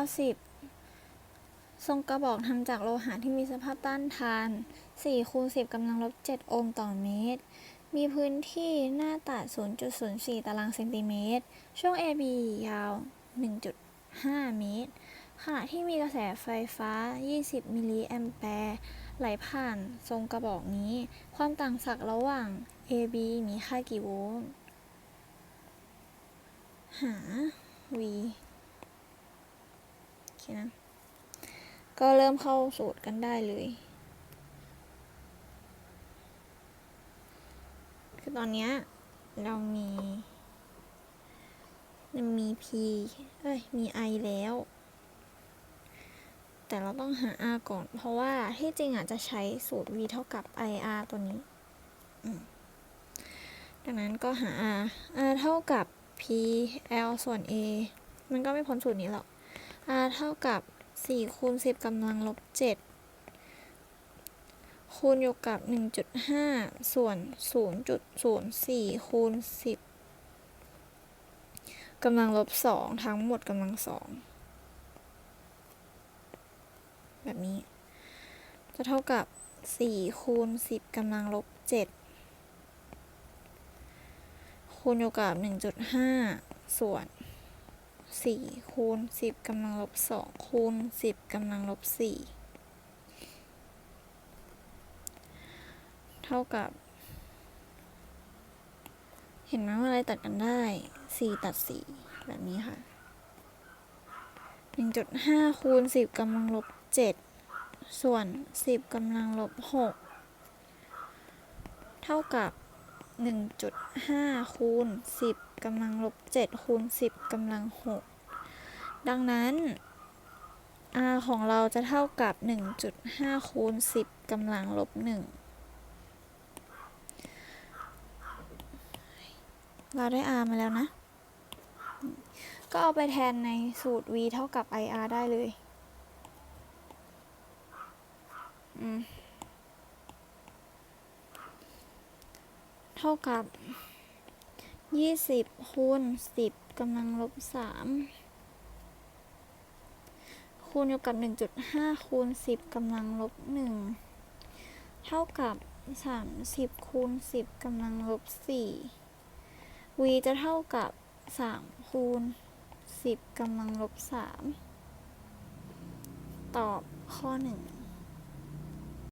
90 ทรงกระบอกทำจากโลหะที่มีสภาพต้านทาน4คูณ10กำลังลบ7โอห์มต่อเมตร มีพื้นที่หน้าตัด 0.04 ตารางเซนติเมตร ช่วง AB ยาว 1.5 เมตร ขณะที่มีกระแสไฟฟ้า 20 มิลลิแอมแปร์ ไหลผ่านทรงกระบอกนี้ ความต่างศักย์ระหว่าง AB มีค่ากี่โวลต์ หา V โอเคนะ ก็เริ่มเข้าสูตรกันได้เลย คือตอนเนี้ยเรามีมี P เอ้ย มี I แล้ว แต่เราต้องหา R ก่อน เพราะว่าที่จริงอาจจะใช้สูตร V เท่ากับ IR ตัวนี้ ดังนั้นก็หา R R เท่ากับ P L ส่วน A มันก็ไม่พ้นสูตรนี้หรอก R เท่ากับ 4 คูณ 10กำลังลบ 7 คูณอยู่กับ 1.5 ส่วน 0.04 คูณ 10กำลังลบ 2 ทั้งหมดกำลัง 2 แบบนี้ จะเท่ากับ 4 คูณ 10กำลังลบ 7 คูณอยู่กับ 1.5 ส่วน 4คูณ10กำลังลบ2คูณ10กำลังลบ4เท่ากับ เห็นไหมว่าอะไรตัดกันได้4ตัด4แบบนี้ค่ะ1.5คูณ10กำลังลบ7ส่วน10กำลังลบ6เท่ากับ 1.5 คูณ 10กำลังลบ 7 คูณ 10กำลัง 6 ดังนั้น r ของเราจะเท่ากับ 1.5 คูณ 10กำลังลบ 1 เราได้ r มาแล้วนะ ก็เอาไปแทนในสูตร v เท่ากับ ir ได้เลย อืม เท่ากับ 20คูณ10กำลังลบ3คูณอยู่กับ 1.5คูณ10กำลังลบ1เท่ากับ 30คูณ10กำลังลบ4 v จะเท่ากับ3คูณ10กำลังลบ3ตอบข้อ 1